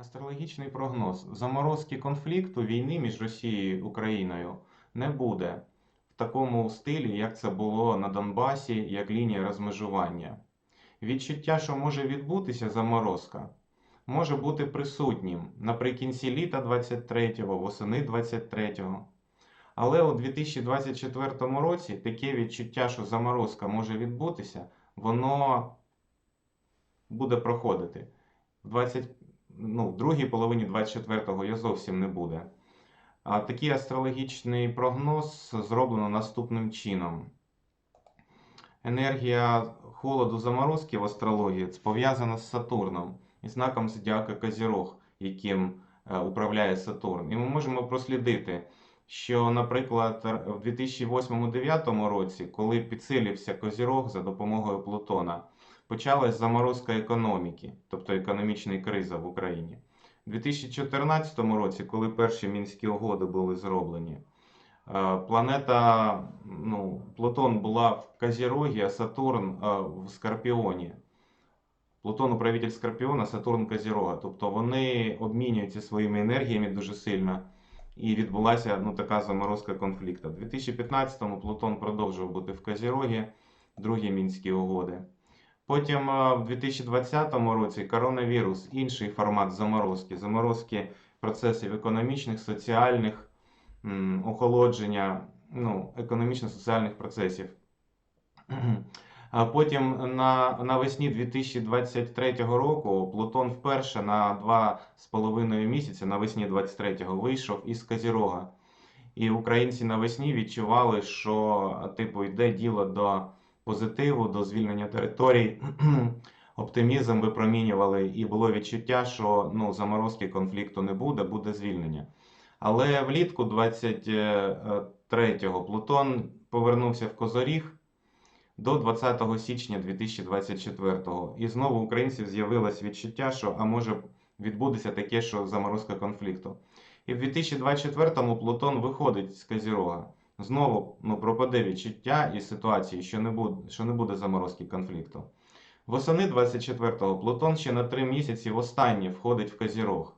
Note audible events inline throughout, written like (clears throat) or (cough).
Астрологічний прогноз. Заморозки конфлікту війни між Росією і Україною не буде в такому стилі, як це було на Донбасі, як лінія розмежування. Відчуття, що може відбутися заморозка, може бути присутнім наприкінці літа 23-го, восени 23-го. Але у 2024 році таке відчуття, що заморозка може відбутися, воно буде проходити. В 20, ну, в другій половині 24-го я зовсім не буде. А такий астрологічний прогноз зроблено наступним чином. Енергія холоду заморозки в астрології пов'язана з Сатурном і знаком зодіака Козірог, яким е, управляє Сатурн. І ми можемо прослідити, що, наприклад, в 2008-2009 році, коли підсилився Козірог за допомогою Плутона, почалась заморозка економіки, тобто економічна криза в Україні. У 2014 році, коли перші мінські угоди були зроблені, е, планета ну, Плутон була в Козірогі, а Сатурн е, в Скорпіоні. Плутон управитель Скорпіона, Сатурн Козірога. Тобто вони обмінюються своїми енергіями дуже сильно. І відбулася ну, така заморозка конфлікту. У 2015-му Плутон продовжував бути в Козірогі, другі мінські угоди. Потім е, в 2020 році коронавірус, інший формат заморозки, заморозки процесів економічних, соціальних, охолодження ну, економічно-соціальних процесів. (clears throat) А потім на, навесні 2023 року Плутон вперше на 2,5 місяці, навесні 23-го, вийшов із Козірога. І українці навесні відчували, що типу йде діло до позитиву, до звільнення територій. (clears throat) Оптимізм випромінювали, і було відчуття, що ну, заморозки конфлікту не буде, буде звільнення. Але влітку 23-го Плутон повернувся в Козоріг до 20 січня 2024-го. І знову українців з'явилось відчуття, що а може відбудеться таке, що заморозка конфлікту. І в 2024-му Плутон виходить з Козірога знову ну, пропаде відчуття і ситуації, що не буде, що не буде заморозки конфлікту. Восени 24-го Плутон ще на три місяці останнє входить в Казірог.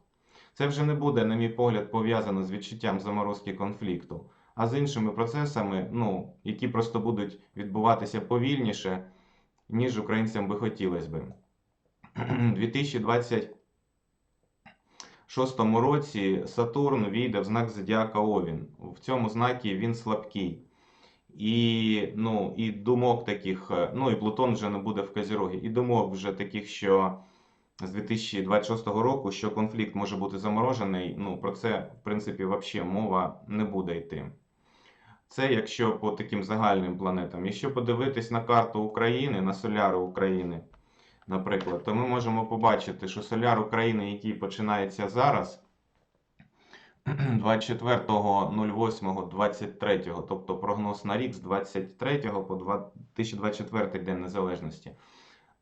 Це вже не буде, на мій погляд, пов'язано з відчуттям заморозки конфлікту, а з іншими процесами, ну, які просто будуть відбуватися повільніше, ніж українцям би хотілося би. (clears throat) 2020 шостому році Сатурн війде в знак Зодіака Овін. В цьому знакі він слабкий. І ну, і думок таких, е, ну і Плутон вже не буде в Казірогі, і думок вже таких, що з 2026 року що конфлікт може бути заморожений. Ну, про це, в принципі, взагалі мова не буде йти. Це якщо по таким загальним планетам. Якщо подивитись на карту України, на соляри України наприклад, то ми можемо побачити, що соляр України, який починається зараз. (clears throat) 24.08.23, тобто прогноз на рік з 23 по 2024 День Незалежності.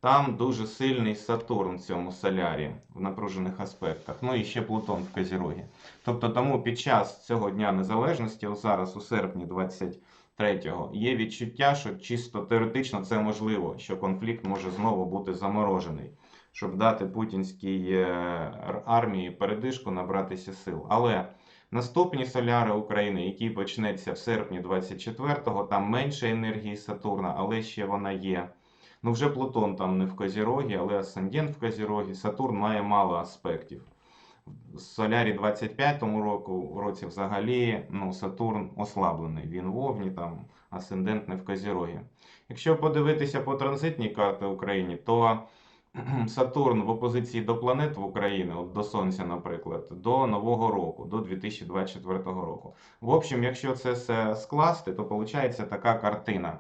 Там дуже сильний Сатурн в цьому солярі в напружених аспектах. Ну і ще Плутон в Козірогі. Тобто тому під час цього Дня Незалежності, зараз у серпні 23-го, є відчуття, що чисто теоретично це можливо, що конфлікт може знову бути заморожений, щоб дати путінській е, армії передишку набратися сил. Але Наступні соляри України, який почнеться в серпні 24-го, там менше енергії Сатурна, але ще вона є. Ну вже Плутон там не в Козірогі, але Асцендент в Козірогі. Сатурн має мало аспектів. Солярі 25-му року, році взагалі ну, Сатурн ослаблений. Він в Овні, там Асцендент не в Козірогі. Якщо подивитися по транзитній карті України, то Сатурн в опозиції до планет в Україні, от до Сонця, наприклад, до Нового року, до 2024 року. В общем, якщо це все скласти, то виходить така картина,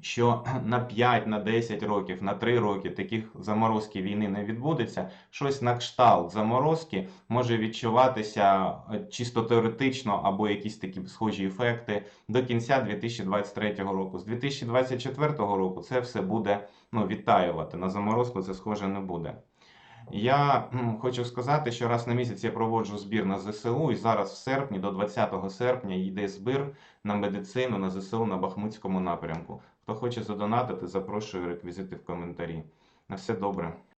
що на 5, на 10 років, на 3 роки таких заморозки війни не відбудеться. Щось на кшталт заморозки може відчуватися е, чисто теоретично або якісь такі схожі ефекти до кінця 2023 року. З 2024 року це все буде ну, відтаювати. На заморозку це схоже не буде. Я хочу сказати, що раз на місяць я проводжу збір на ЗСУ, і зараз в серпні, до 20 серпня, йде збір на медицину на ЗСУ на Бахмутському напрямку. Хто хоче задонатити, запрошую реквізити в коментарі. На все добре.